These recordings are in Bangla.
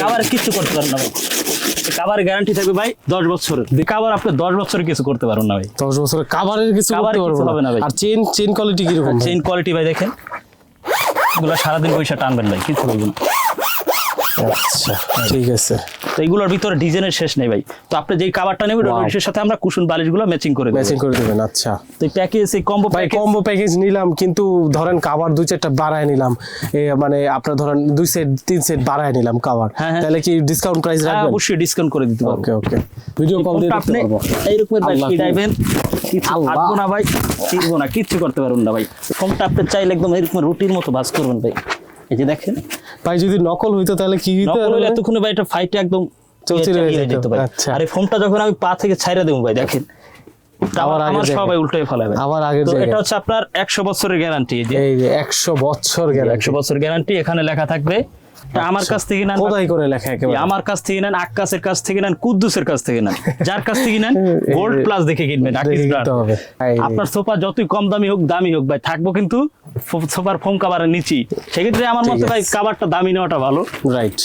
কাবার কিছু করতে পারেন না ভাই। কাবার গ্যারান্টি থাকবে ভাই দশ বছরের। কাবার আপনি দশ বছরের কিছু করতে না ভাই। দশ বছরের কিছু হবে না। না ভাই। আর চেন চেন কোয়ালিটি কীরকম চেন কোয়ালিটি ভাই দেখেন। এগুলো সারাদিন পয়সা টানবেন ভাই কিছু বলবেন আচ্ছা ঠিক আছে। তো এগুলোর ভিতরে ডিজাইনের শেষ নেই ভাই। তো আপনি যেই কাবারটা নেবেন. সাথে আমরা কুশন বালিশগুলো ম্যাচিং করে দেবো। ম্যাচিং করে দেবেন আচ্ছা। তো প্যাকেজ এই কম্বো ভাই কম্বো প্যাকেজ নিলাম কিন্তু ধরেন কাভার দুই চারটা বাড়ায় নিলাম। মানে আপনার ধরেন দুই সেট তিন সেট বাড়ায় নিলাম কাভার হ্যাঁ, হ্যাঁ। তাহলে কি ডিসকাউন্ট প্রাইস রাখবেন? অবশ্যই ডিসকাউন্ট করে দিতে পারব। ওকে ওকে ভিডিও কল দিয়ে দেখতে পারব। এইরকমের কিছু না ভাই ছিড়বো না কিচ্ছু করতে পারবেন না ভাই। ফোনটা আপনি চাইলে একদম এরকম রুটির মতো ভাজ করবেন ভাই। এই যে দেখেন। ভাই যদি নকল হইতো তাহলে কি হইতো নকল হইলে এতক্ষণে ভাই এটা ফাইটে একদম চলছে ইয়ে যেত। যেত ভাই। আচ্ছা। আর এই ফোনটা যখন আমি পা থেকে ছাইরা দেবো ভাই দেখেন। আবার। সবাই উল্টোই ফেলাবে আবার আগে তো এটা হচ্ছে আপনার একশো বছরের গ্যারান্টি যে। এই যে একশো বছর গেল একশো বছর গ্যারান্টি এখানে লেখা থাকবে আমার কাছ থেকে নেন কোথায় করে লেখা একেবারে? আমার কাছ থেকে নেন আক্কাসের কাছ থেকে নেন কুদ্দুসের কাছ থেকে নেন। যার কাছ থেকে নেন গোল্ড প্লাস দেখে কিনবেন। আপনার সোফা যতই কম দামি হোক দামি হোক ভাই থাকব কিন্তু সোফার ফোম কাভারের নিচি সেক্ষেত্রে আমার মতে ভাই কাভারটা দামি নেওয়াটা ভালো। রাইট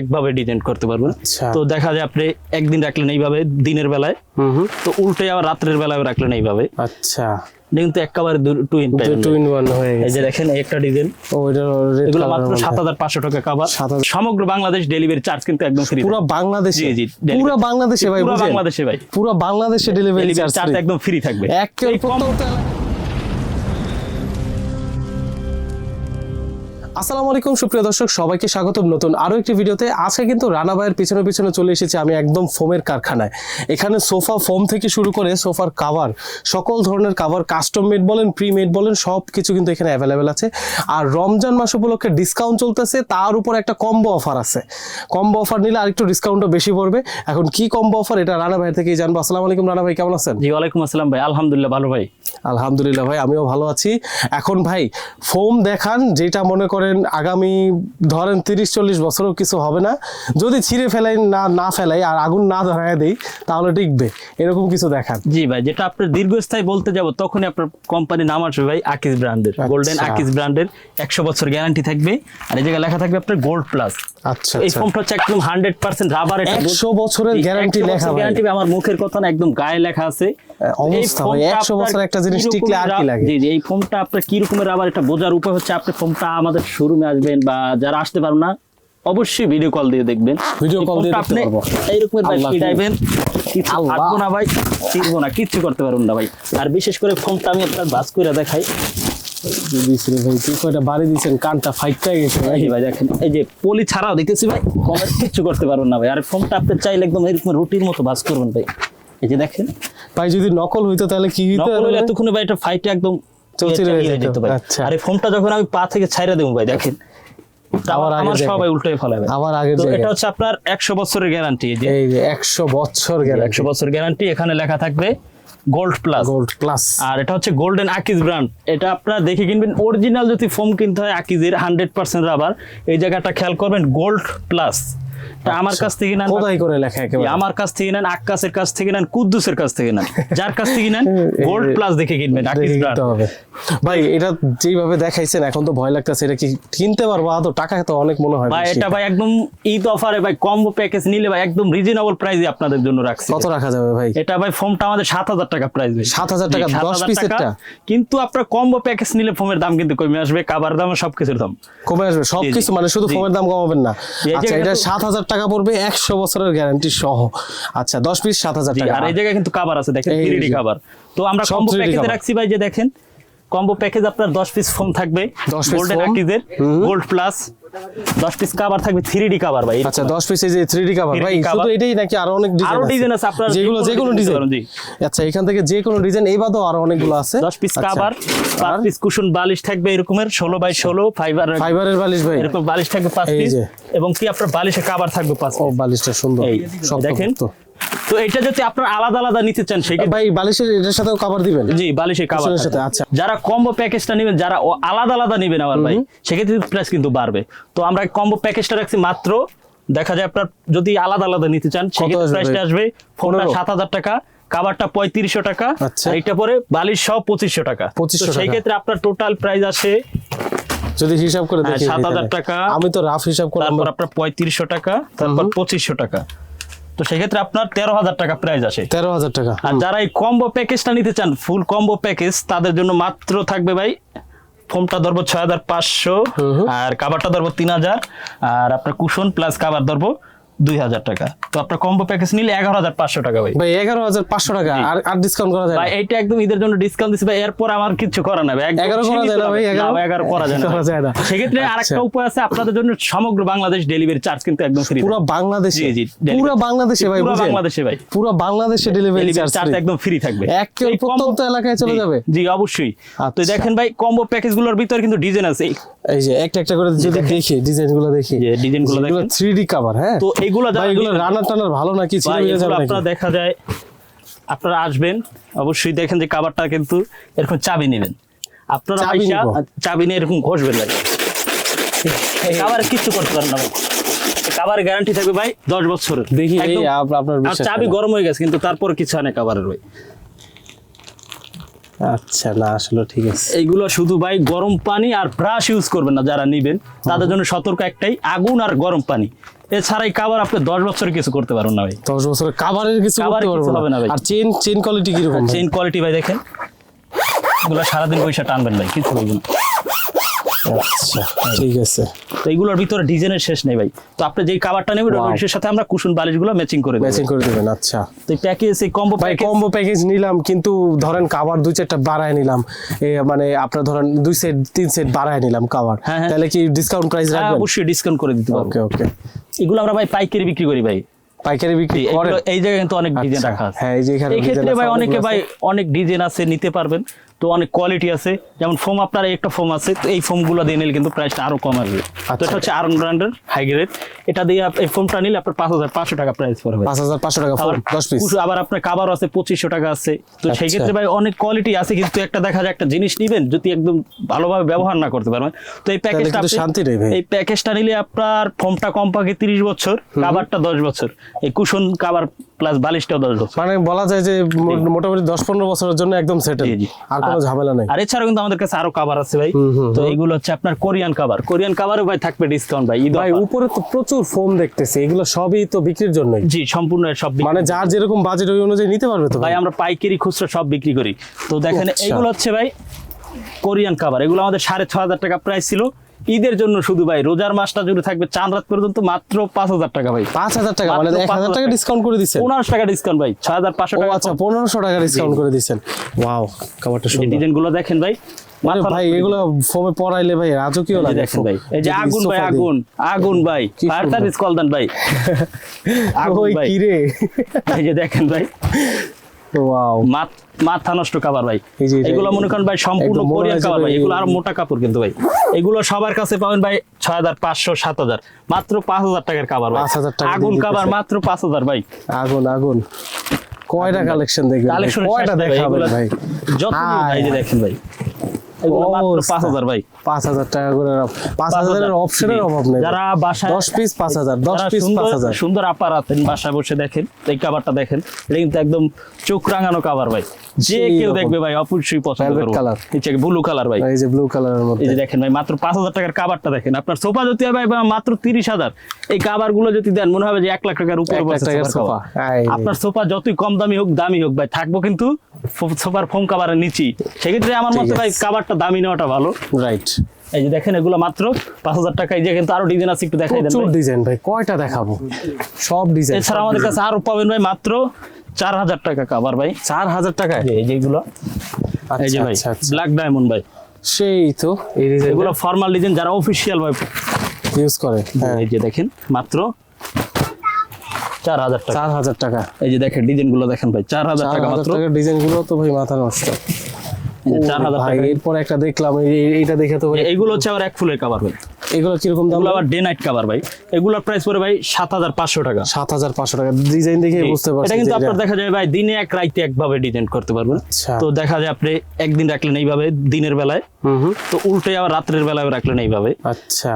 একভাবে ডিজাইন করতে পারবেন। আচ্ছা। তো দেখা যায় আপনি একদিন রাখলেন এইভাবে দিনের বেলায়। তো উল্টে আবার রাত্রের বেলায় রাখলেন এইভাবে। আচ্ছা। এটা কিন্তু একেবারে টুইন টু ইন ওয়ান হয়ে। এই যে দেখেন একটা ডিজাইন। ও এটা এগুলো মাত্র সাত হাজার পাঁচশো টাকা কাভার 7,500 সমগ্র বাংলাদেশ ডেলিভারি চার্জ কিন্তু একদম ফ্রি পুরো বাংলাদেশে? জি, জি, পুরো বাংলাদেশে ভাই পুরো বাংলাদেশে ভাই। পুরো বাংলাদেশে ডেলিভারি চার্জ একদম ফ্রি থাকবে। এক কম- আসসালামু আলাইকুম সুপ্রিয় দর্শক সবাইকে স্বাগতম নতুন আরও একটি ভিডিওতে। আজকে কিন্তু রানা ভাইয়ের পিছনে পিছনে চলে এসেছি আমি একদম ফোমের কারখানায়। এখানে সোফা ফোম থেকে শুরু করে সোফার কাভার সকল ধরনের কাভার কাস্টম মেড বলেন প্রি মেড বলেন সব কিছু কিন্তু এখানে অ্যাভেলেবেল আছে। আর রমজান মাস উপলক্ষে ডিসকাউন্ট চলতেছে তার উপর একটা কম্বো অফার আছে। কম্বো অফার নিলে আরেকটু ডিসকাউন্টও বেশি পড়বে। এখন কি কম্বো অফার এটা রানা ভাইয়ের থেকেই জানব। আসসালামু আলাইকুম রানা ভাই কেমন আছেন? জি ওয়ালাইকুম আসসালাম ভাই আলহামদুলিল্লাহ ভালো ভাই। আলহামদুলিল্লাহ ভাই আমিও ভালো আছি। এখন ভাই ফোম দেখান যেটা মনে করেন আগামী ধরেন তিরিশ চল্লিশ বছরও কিছু হবে না। যদি ছিঁড়ে ফেলাই না না ফেলাই আর আগুন না ধরায় দেই তাহলে টিকবে। এরকম কিছু দেখান। জি ভাই যেটা আপনার দীর্ঘস্থায়ী বলতে যাব তখনই আপনার কোম্পানি নাম আসবে ভাই আকিস ব্র্যান্ডের। গোল্ডেন আচ্ছা। আকিস ব্র্যান্ডের একশো বছর গ্যারান্টি থাকবে। আর এই জায়গায় লেখা থাকবে আপনার গোল্ড প্লাস আচ্ছা এই আচ্ছা। ফোনটা হচ্ছে একদম হান্ড্রেড পার্সেন্ট রাবার একশো বছরের গ্যারান্টি লেখা গ্যারান্টি আমার মুখের কথা না একদম গায়ে লেখা আছে। অবস্থা এই ভাই, ফোনটা 100 আপনার বছর একটা জিনিস টিকলে আর কি লাগে? জি এই ফোনটা আপনার কি রকমের রাবার এটা বোঝার উপায় হচ্ছে আপনি ফোনটা আমাদের শোরুমে আসবেন বা যারা আসতে পারবেন না অবশ্যই ভিডিও কল দিয়ে দেখবেন। এই call দিয়ে আপনি। এইরকমের ছিড়াইবেন কিছু আল্লাহ। না ভাই ছিড়বো না কিচ্ছু করতে পারবেন না ভাই। আর বিশেষ করে ফোনটা আমি আপনার বাস করে দেখাই। ভাই তুই কয়টা বাড়ি দিয়েছেন কানটা ফাইটটা গেছে ভাই। এই যে ভাই দেখেন এই যে পলি ছাড়াও দেখতেছি ভাই কিচ্ছু করতে পারবেন না ভাই। আর ফোনটা আপনি চাইলে একদম এরকম রুটির মতো বাস করবেন ভাই। এই যে দেখেন। ভাই যদি নকল হইতো তাহলে কি হইতো নকল হলে এতক্ষণে ভাই এটা ফাইটে একদম ইয়ে যেত। আচ্ছা। আর এই ফোনটা যখন আমি পা থেকে ছাইরা দেবো ভাই দেখেন। তা আবার আগের আমার সবাই উল্টোই ফেলাবে। আবার আগের এটা হচ্ছে আপনার একশো বছরের গ্যারান্টি এই যে। একশো বছর গ্যারান্টি বছর গ্যারান্টি এখানে লেখা থাকবে গোল্ড প্লাস গোল্ড প্লাস আর এটা হচ্ছে গোল্ডেন আকিজ ব্র্যান্ড এটা আপনারা দেখে কিনবেন অরিজিনাল যদি ফোম কিনতে হয় আকিজের হান্ড্রেড পার্সেন্ট রাবার এই জায়গাটা খেয়াল করবেন গোল্ড প্লাস আমার কাছ থেকে নেন কোথায় করে লেখা একেবারে। আমার কাছ থেকে নেন আক্কাসের কাছ থেকে নেন কুদ্দুসের কাছ থেকে নেন। যার কাছ থেকে নেন গোল্ড প্লাস দেখে কিনবেন আকিজ ব্র্যান্ড হবে। ভাই এটা যেভাবে দেখাইছেন এখন তো ভয় লাগতেছে এটা কি কিনতে পারব? আদৌ টাকা তো অনেক মনে হয় ভাই। এটা ভাই একদম ঈদ অফারে ভাই কম্বো প্যাকেজ নিলে ভাই একদম রিজনেবল প্রাইসে আপনাদের জন্য রাখছি। কত রাখা যাবে ভাই? এটা ভাই আমাদের সাত হাজার টাকা প্রাইস 7,000 টাকা, 10 piece এরটা? কিন্তু আপনার কম্বো প্যাকেজ নিলে ফোমের দাম কিন্তু কমে আসবে কাবার দাম সবকিছুর দাম। কমে আসবে সবকিছু মানে শুধু। ফোনের দাম কমাবেন না। আচ্ছা এটা তো- সাত হাজার টাকা পড়বে একশো বছরের গ্যারান্টি সহ। আচ্ছা দশ পিস সাত হাজার টাকা। আর এই জায়গায় কিন্তু কাবার আছে দেখেন এই থ্রি কাবার তো আমরা কম্বো প্যাকেজে রাখছি ভাই যে দেখেন। কম্বো প্যাকেজ আপনার দশ পিস ফোম থাকবে 10 piece গোল্ডেন আকিজের গোল্ড প্লাস দশ পিস কাবার থাকবে থ্রি ডি কাবার ভাই। আচ্ছা দশ পিস এই যে থ্রি ডি কাভার ভাই শুধু এটাই নাকি আরও অনেক ডিজাইন আরও ডিজাইন আছে আপনার যেগুলো যে কোনো ডিজাইন জি। আচ্ছা এখান থেকে যে কোনো ডিজাইন এই বাদেও আরও অনেকগুলো আছে। দশ পিস। কাবার পাঁচ আর? পিস কুশন বালিশ থাকবে এরকমের ষোলো বাই ষোলো ফাইবার ফাইবারের বালিশ ভাই। এরকম বালিশ থাকবে পাঁচ এই পিস এবং কি আপনার বালিশে কাবার থাকবে পাঁচ ও বালিশটা সুন্দর। শক্ত দেখেন। তো এটা যদি আপনার আলাদা আলাদা নিতে চান সেই ভাই বালিশের এটার সাথেও কভার দিবেন? জি বালিশে কাবার কুশনের সাথে, আচ্ছা। যারা কম্বো প্যাকেজটা নেবেন যারা আলাদা আলাদা নেবেন আমার ভাই সেক্ষেত্রে প্রাইস কিন্তু বাড়বে। তো আমরা কম্বো প্যাকেজটা রাখছি মাত্র দেখা যায় আপনার যদি আলাদা আলাদা নিতে চান সেক্ষেত্রে প্রাইসটা আসবে ফোনটা সাত হাজার টাকা কাবারটা পঁয়ত্রিশশো টাকা আচ্ছা। এটা পরে বালিশ সহ পঁচিশশো টাকা। 2500 তো সেই ক্ষেত্রে আপনার টোটাল প্রাইস আসে যদি হিসাব করে হ্যাঁ, দেখি 7,000 এখানে। টাকা। আমি তো রাফ হিসাব করলাম তারপর আপনার পঁয়ত্রিশশো টাকা তারপর পঁচিশশো টাকা। তো সেক্ষেত্রে আপনার তেরো হাজার টাকা প্রাইস আসে। তেরো হাজার টাকা। আর যারা এই কম্বো প্যাকেজটা নিতে চান ফুল কম্বো প্যাকেজ তাদের জন্য মাত্র থাকবে ভাই ফোমটা ধরবো ছয় হাজার পাঁচশো আর কাবারটা ধরবো তিন হাজার। আর আপনার কুশন প্লাস কাবার ধরবো দুই হাজার টাকা। তো আপনার কম্বো প্যাকেজ নিলে এগারো হাজার পাঁচশো টাকা ভাই। ভাই এগারো হাজার পাঁচশো টাকা। আর আর ডিসকাউন্ট করা যায় ভাই একদম ঈদের জন্য ডিসকাউন্ট দিচ্ছে ভাই এরপর আমার কিছু করা না ভাই। একদম 11 করা যায় না ভাই, দামে। 11? ভাই, 11 করা যায় না। সেক্ষেত্রে আচ্ছা। আরেকটা উপায় আছে আপনাদের জন্য সমগ্র বাংলাদেশ ডেলিভারি চার্জ কিন্তু একদম ফ্রি পুরো বাংলাদেশে? পুরো বাংলাদেশে ভাই পুরো বাংলাদেশে ভাই। পুরো বাংলাদেশে ডেলিভারি চার্জ একদম ফ্রি থাকবে। এক প্রত্যন্ত এলাকায় চলে যাবে? জি অবশ্যই। তো আচ্ছা। দেখেন ভাই কম্বো প্যাকেজগুলোর ভিতরে কিন্তু ডিজাইন আছে। এই- যে একটা একটা করে যদি দেখি ডিজাইনগুলো দেখি। যে design গুলো দেখেন। থ্রি ডি কাভার হ্যাঁ? তো এগুলো রানার টানার ভালো নাকি? আপনারা দেখা যায় আপনারা আসবেন অবশ্যই দেখেন যে কাবারটা কিন্তু এরকম চাবি নেবেন। আপনারা চাবি নিয়ে এরকম ঘষবেন কাবার কিচ্ছু করতে পারেন না কাবার গ্যারান্টি থাকবে ভাই দশ বছরের। দেখি আপনার চাবি গরম হয়ে গেছে কিন্তু তারপর কিছু আনে কাবারের ভাই। আচ্ছা না আসলে ঠিক আছে। এইগুলো শুধু ভাই গরম পানি আর ব্রাশ ইউজ করবেন না যারা নিবেন। তাদের জন্য সতর্ক একটাই আগুন আর গরম পানি। এছাড়াই কাবার আপনি দশ বছর কিছু করতে পারবেন না ভাই। দশ বছরের কাবারের কিছু করতে হবে না ভাই। আর চেন চেন কোয়ালিটি কীরকম? চেন কোয়ালিটি ভাই দেখেন। এগুলো সারাদিন পয়সা টানবেন ভাই কিছু বলবেন না। আচ্ছা ঠিক আছে। তো এইগুলোর ভিতরে ডিজাইনের শেষ নেই ভাই। তো আপনি যেই কাভারটা নেবেন. ওটার সাথে আমরা কুশন বালিশগুলো ম্যাচিং করে ম্যাচিং করে দেবেন আচ্ছা। তো এই প্যাকেজ এই কম্বো ভাই কম্বো প্যাকেজ নিলাম কিন্তু ধরেন কাভার দুই চারটা বাড়ায় নিলাম। মানে আপনার ধরেন দুই সেট তিন সেট বাড়ায় নিলাম কাভার হ্যাঁ, হ্যাঁ। তাহলে কি ডিসকাউন্ট প্রাইস হ্যাঁ, রাখবেন? অবশ্যই ডিসকাউন্ট করে দিতে পারব। ওকে ওকে এগুলো আমরা ভাই পাইকারি বিক্রি করি ভাই। পাইকারি বিক্রি এই জায়গায় কিন্তু অনেক ডিজাইন আচ্ছা, রাখা আছে। হ্যাঁ, এই যে এখানে এই ক্ষেত্রে ভাই অনেকে ভাই অনেক ডিজাইন আছে নিতে পারবেন। তো অনেক কোয়ালিটি আছে। যেমন ফোম আপনার একটা ফোম আছে তো এই ফোমগুলো দিয়ে নিলে কিন্তু প্রাইসটা আরও কম আসবে। তো আচ্ছা। এটা হচ্ছে আরন ব্র্যান্ডের হাই গ্রেড এটা দিয়ে এই ফোমটা নিলে আপনার পাঁচ হাজার পাঁচশো টাকা প্রাইস পড়বে। পাঁচ হাজার পাঁচশো টাকা দশ পিস আবার আপনার কাবার আছে পঁচিশশো টাকা আছে। তো সেই আচ্ছা। ক্ষেত্রে ভাই অনেক কোয়ালিটি আছে কিন্তু একটা দেখা যায় একটা জিনিস নিবেন যদি একদম ভালোভাবে ব্যবহার না করতে পারবেন। তো এই প্যাকেজটা শান্তি নেই এই প্যাকেজটা নিলে আপনার ফোমটা কম পাকে তিরিশ বছর কাবারটা দশ বছর। এই কুশন কাবার প্লাস বালিশটাও দশ বছর। মানে বলা যায় যে মোটামুটি দশ পনেরো বছরের জন্য একদম সেটেল। আর কোনো ঝামেলা নেই। আর এছাড়াও কিন্তু আমাদের কাছে আরও কাবার আছে ভাই। তো এইগুলো হচ্ছে আপনার কোরিয়ান কাবার কোরিয়ান কাবারও ভাই থাকবে ডিসকাউন্ট ভাই ভাই উপরে তো প্রচুর ফোম দেখতেছি। এগুলো সবই তো বিক্রির জন্যই। জি সম্পূর্ণ সব মানে যার যেরকম বাজেট ওই অনুযায়ী নিতে পারবে তো ভাই আমরা পাইকারি খুচরা সব বিক্রি করি। তো দেখেন আচ্ছা। এগুলো হচ্ছে ভাই কোরিয়ান খাবার এগুলো আমাদের সাড়ে ছ হাজার টাকা প্রাইস ছিল। ঈদের জন্য শুধু ভাই রোজার মাসটা জুড়ে থাকবে চাঁদ রাত পর্যন্ত মাত্র পাঁচ হাজার টাকা ভাই। পাঁচ হাজার টাকা মানে এক হাজার টাকা। ডিসকাউন্ট করে দিচ্ছেন পনেরোশো টাকা ডিসকাউন্ট ভাই ছয় হাজার পাঁচশো টাকা। আচ্ছা পনেরোশো টাকা ডিসকাউন্ট করে দিচ্ছেন ওয়াও খাবারটা সুন্দর। ডিজাইনগুলো দেখেন ভাই ভাই এগুলো ফোমে পরাইলে ভাই রাজকীয় লাগে দেখেন ভাই এই যে আগুন ভাই আগুন আগুন ভাই ফায়ার সার্ভিস কল দেন ভাই। আগুন ভাই। কি রে? এই যে দেখেন ভাই। মাথ- মাথা নষ্ট কাবার ভাই। এগুলো মনে করেন ভাই সম্পূর্ণ কোরিয়ান কাবার ভাই এগুলো আর মোটা কাপড় কিন্তু ভাই। এগুলো সবার কাছে পাবেন ভাই ছয় হাজার পাঁচশো সাত হাজার। মাত্র পাঁচ হাজার টাকার কাবার পাঁচ হাজার টাকা আগুন কাবার মাত্র পাঁচ হাজার ভাই। আগুন আগুন। কয়টা কালেকশন দেখবেন? কয়টা দেখাবেন ভাই যত ভাই? দেখেন ভাই। এগুলো মাত্র অবস্থা। পাঁচ হাজার ভাই। টাকা করে পাঁচ 5,000 হাজারের অপশনের অভাব নেই যারা বাসায় পিস পাঁচ হাজার দশ যারা পিস সুন্দর- পাঁচ হাজার। সুন্দর আপার আছেন বাসায় বসে দেখেন এই কাবারটা দেখেন এটা কিন্তু একদম চোখ রাঙানো কাবার ভাই। যে কেউ দেখবে ভাই অবশ্যই পছন্দ করবে। colour। নিচে ব্লু কালার ভাই। এই যে ব্লু কালারের এই যে দেখেন ভাই মাত্র পাঁচ হাজার টাকার কাবারটা দেখেন। আপনার সোফা যদি ভাই মাত্র তিরিশ হাজার। এই কাবারগুলো যদি দেন মনে হবে যে এক লাখ টাকার উপরে। আপনার সোফা যতই কম দামি হোক দামি হোক ভাই থাকব কিন্তু সোফার ফোম কাবারের নিচেই। সেক্ষেত্রে আমার মতে ভাই আছে। কাবারটা দামি নেওয়াটা ভালো। রাইট এই যে দেখেন এগুলো মাত্র পাঁচ হাজার টাকা। এই যে কিন্তু আরও ডিজাইন আছে একটু দেখাই দেন ডিজাইন ভাই। কয়টা দেখাবো? সব ডিজাইন এছাড়া আমাদের কাছে আরও পাবেন ভাই মাত্র চার হাজার টাকা কাবার ভাই। চার হাজার টাকায়? এই যেগুলো এই যে আচ্ছা ভাই আচ্ছা আচ্ছা। ব্ল্যাক ডায়মন্ড ভাই। সেই তো এই এগুলো ফর্মাল ডিজাইন যারা অফিসিয়াল ভাই। ইউজ করে হ্যাঁ। এই যে দেখেন মাত্র চার হাজার টাকা। চার হাজার টাকা। এই যে দেখেন ডিজাইনগুলো দেখেন ভাই চার হাজার টাকা মাত্র। ডিজাইনগুলো তো ভাই মাথা নষ্ট। চার হাজার টাকা এরপর একটা দেখলাম এই- এই- এইটা দেখে তো ভাই এইগুলো হচ্ছে আবার এক ফুলের কাবার ভাই এগুলো কীরকম দাম? আবার ডে নাইট ভাই। এগুলোর প্রাইস পড়ে ভাই সাত হাজার পাঁচশো টাকা। সাত হাজার পাঁচশো টাকা। ডিজাইন দেখে বুঝতে পারছি এটা কিন্তু আপনার দেখা যায় ভাই দিনে এক রাইতে একভাবে ডিজাইন করতে পারবেন। আচ্ছা। তো দেখা যায় আপনি একদিন রাখলেন এইভাবে দিনের বেলায়। তো উল্টে আবার রাত্রের বেলায় রাখলেন এইভাবে। আচ্ছা।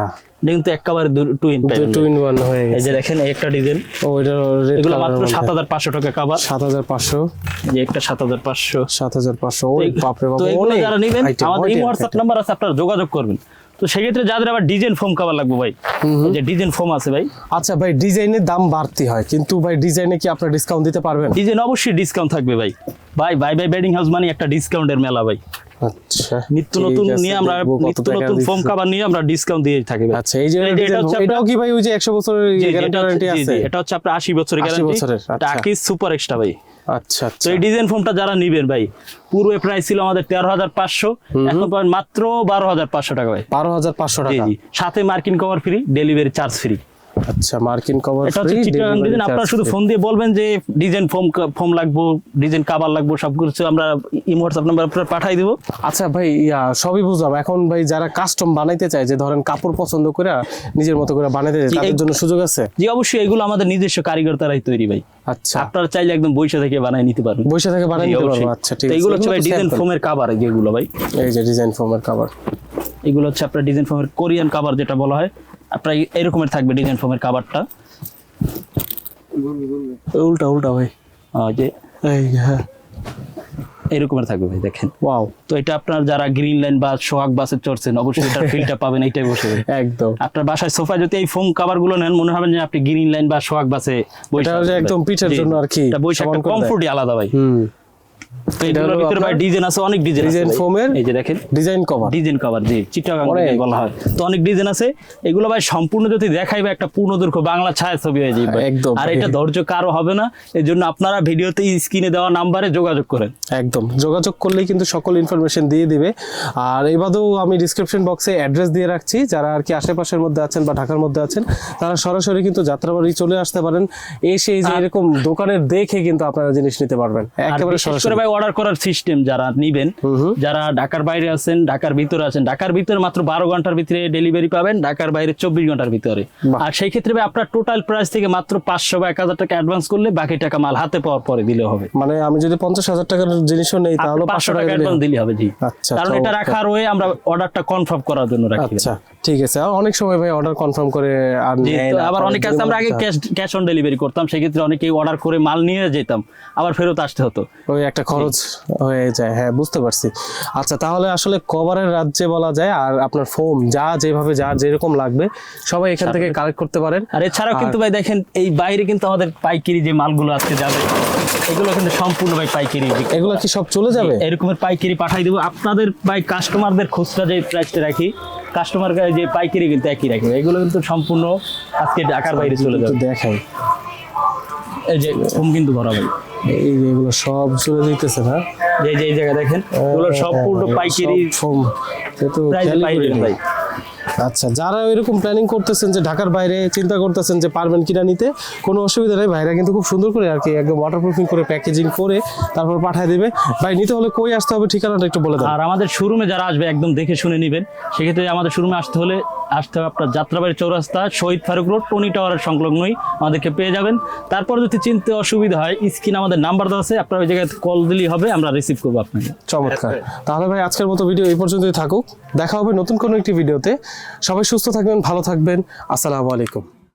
কিন্তু একেবারে টুইন টু ইন ওয়ান হয়ে এই যে দেখেন একটা ডিজাইন ও এটা এগুলো মাত্র সাত হাজার পাঁচশো টাকা কাবার সাত হাজার পাঁচশো। যে একটা সাত হাজার পাঁচশো। সাত হাজার পাঁচশো। ওই বাপরে বাপ তো এগুলো যারা নেবেন আমাদের এই হোয়াটসঅ্যাপ। নাম্বার আছে আপনারা যোগাযোগ করবেন। তো সেক্ষেত্রে যাদের আবার ডিজাইন ফোম কাভার লাগবে ভাই যে ডিজাইন ফোম আছে ভাই। আচ্ছা ভাই ডিজাইনের দাম বাড়তি হয় কিন্তু ভাই ডিজাইনে কি আপনারা ডিসকাউন্ট দিতে পারবেন? ডিজাইন অবশ্যই ডিসকাউন্ট থাকবে ভাই। ভাই বাই বাই বেডিং হাউস মানে একটা ডিসকাউন্টের মেলা ভাই। আচ্ছা নিত্য নতুন নিয়ে আমরা নিত্য নতুন ফোম। নিয়ে আমরা ডিসকাউন্ট দিয়ে থাকি আচ্ছা এই যে এটাও কি ভাই ওই যে 100 বছরের গ্যারান্টি এটা হচ্ছে- আছে? এটা হচ্ছে আপনার আশি বছরের 80 গ্যারান্টি আচ্ছা। টাকি সুপার এক্সট্রা ভাই। আচ্ছা তো আচ্ছা। এই ডিজাইন ফোমটা যারা নিবেন ভাই পূর্বে প্রাইস ছিল আমাদের তেরো হাজার পাঁচশো এখন পাবেন মাত্র বারো হাজার পাঁচশো টাকা ভাই। বারো হাজার পাঁচশো টাকা। সাথে মার্কিন cover free delivery charge free আচ্ছা মার্কিন কভার এটা হচ্ছে চিটাগাং ডিজাইন আপনারা শুধু ফোন দিয়ে বলবেন যে ডিজাইন ফোম ফোম লাগবো ডিজাইন কাভার লাগবো সব কিছু আমরা ইমো হোয়াটসঅ্যাপ নাম্বার আপনার পাঠাই দেবো। আচ্ছা ভাই ইয়া সবই বুঝলাম। এখন ভাই যারা কাস্টম বানাইতে চায় যে ধরেন কাপড় পছন্দ করে নিজের মতো করে বানাইতে চায় তাদের জন্য সুযোগ আছে? জি অবশ্যই এগুলো আমাদের নিজস্ব কারিগর তারাই তৈরি ভাই। আচ্ছা। আপনারা চাইলে একদম বৈশা থেকে বানাই নিতে পারবেন। বসে থেকে বানাই নিতে অবশ্যই। পারব। আচ্ছা ঠিক আছে। এগুলো হচ্ছে ভাই ডিজাইন। ফোমের কাভার যেগুলো ভাই। এই যে ডিজাইন ফোমের কভার এগুলো হচ্ছে আপনার ডিজাইন ফোমের কোরিয়ান কাভার যেটা বলা হয়। আপনার এই- এরকমের থাকবে ডিজাইন ফোমের কাভারটা উল্টা উল্টা ভাই। যে হ্যাঁ। এরকমের থাকবে ভাই দেখেন। ওয়াও তো এটা আপনার যারা গ্রিন লাইন বা সোহাগ বাসে চড়ছেন অবশ্যই এটার ফিলটা পাবেন এইটাই বসে একদম। আপনার বাসায় সোফায় যদি এই ফোম কাভারগুলো নেন মনে হবে যে আপনি গ্রিন লাইন বা সোহাগ বাসে বসে এটা। একদম পিঠের জন্য আর কি এটা বসে একটা কমফোর্টই আলাদা ভাই। ডিজাইন আছে অনেক ডিজাইন ডিজাইন ফোমের এই যে দেখেন। Design cover. ডিজাইন কভার জি চিটাগাং বলা হয়। তো অনেক ডিজাইন আছে। এগুলো ভাই সম্পূর্ণ যদি দেখাইবে একটা পূর্ণদৈর্ঘ্য বাংলা ছায়া ছবি হয়ে যাবে একদম। আর এটা ধৈর্য কারও হবে না। এই জন্য আপনারা ভিডিওতে স্ক্রিনে দেওয়া নাম্বারে যোগাযোগ করেন। একদম। যোগাযোগ করলেই কিন্তু সকল ইনফরমেশন দিয়ে দিবে। আর এবারেও আমি ডিসক্রিপশন বক্সে অ্যাড্রেস দিয়ে রাখছি। যারা আর কি আশেপাশের মধ্যে আছেন বা ঢাকার মধ্যে আছেন তারা সরাসরি কিন্তু যাত্রাবাড়ি চলে আসতে পারেন। এসে যে এরকম দোকানের দেখে কিন্তু আপনারা জিনিস নিতে পারবেন। একেবারে সরাসরি। ভাই অর্ডার করার সিস্টেম যারা নিবেন যারা ঢাকার বাইরে আছেন ঢাকার ভিতরে আছেন ঢাকার ভিতরে মাত্র বারো ঘণ্টার ভিতরে ডেলিভারি পাবেন ঢাকার বাইরে চব্বিশ ঘণ্টার ভিতরে। আর সেই ক্ষেত্রে ভাই আপনার টোটাল প্রাইস থেকে মাত্র পাঁচশো বা এক হাজার টাকা অ্যাডভান্স করলে বাকি টাকা মাল হাতে পাওয়ার পরে দিলে হবে। মানে আমি যদি পঞ্চাশ হাজার টাকার জিনিসও নেই তাহলে পাঁচশো টাকা অ্যাডভান্স দিলে হবে। জি। আচ্ছা, কারণ এটা। রাখার ওয়ে আমরা অর্ডারটা কনফার্ম করার জন্য রাখি। আচ্ছা ঠিক আছে। অনেক সময় ভাই অর্ডার কনফার্ম করে আর আবার অনেকে আছে আমরা আগে ক্যাশ ক্যাশ অন ডেলিভারি করতাম সেক্ষেত্রে অনেকেই অর্ডার করে মাল নিয়ে যেতাম আবার ফেরত আসতে হতো। ওই একটা খরচ হয়ে যায়। হ্যাঁ বুঝতে পারছি। আচ্ছা তাহলে আসলে কভারের রাজ্যে বলা যায় আর আপনার ফোম যা যেভাবে যা যেরকম লাগবে সবাই এখান থেকে কালেক্ট করতে পারেন। আর এছাড়াও কিন্তু ভাই দেখেন এই বাইরে কিন্তু আমাদের পাইকারি যে মালগুলো আজকে যাবে এগুলো কিন্তু সম্পূর্ণ ভাই পাইকারি এগুলো কি সব চলে যাবে? এরকমের পাইকারি পাঠাই দেবো। আপনাদের ভাই কাস্টমারদের খুচরা যে প্রাইসটা রাখি কাস্টমার যে পাইকারি কিন্তু একই রাখি এগুলো কিন্তু সম্পূর্ণ আজকে ঢাকার বাইরে চলে যাবে। দেখাই। এই যে ফোম কিন্তু ভরা ভাই। এই যে এগুলো সব চলে যেতেছে না? এই যে এই জায়গা দেখেন। এগুলো ফোম। তো পাইকারি করিনি। ভাই। আচ্ছা যারা এরকম প্ল্যানিং করতেছেন যে ঢাকার বাইরে চিন্তা করতেছেন যে পারবেন কিনা নিতে কোনো অসুবিধা নেই। ভাইরা কিন্তু খুব সুন্দর করে আর কি একদম ওয়াটারপ্রুফিং করে প্যাকেজিং করে তারপর পাঠিয়ে দিবে। ভাই নিতে হলে কই আসতে হবে? ঠিকানাটা একটু বলে দেন। আর আমাদের শোরুমে যারা আসবে একদম দেখে শুনে নেবেন। সেক্ষেত্রে আমাদের শোরুমে আসতে হলে আসতে হবে আপনার যাত্রাবাড়ি চৌরাস্তা, শহীদ ফারুক রোড, টনি টাওয়ারের সংলগ্নই আমাদেরকে পেয়ে যাবেন। তারপর যদি চিনতে অসুবিধা হয়, স্ক্রিন আমাদের নাম্বার দেওয়া আছে, আপনার ওই জায়গায় কল দিলেই হবে, আমরা রিসিভ করব আপনাকে। চমৎকার। তাহলে ভাই, আজকের মতো ভিডিও এই পর্যন্তই থাকুক। দেখা হবে নতুন কোনো একটি ভিডিওতে সবাই সুস্থ থাকবেন, ভালো থাকবেন। আসসালামু আলাইকুম।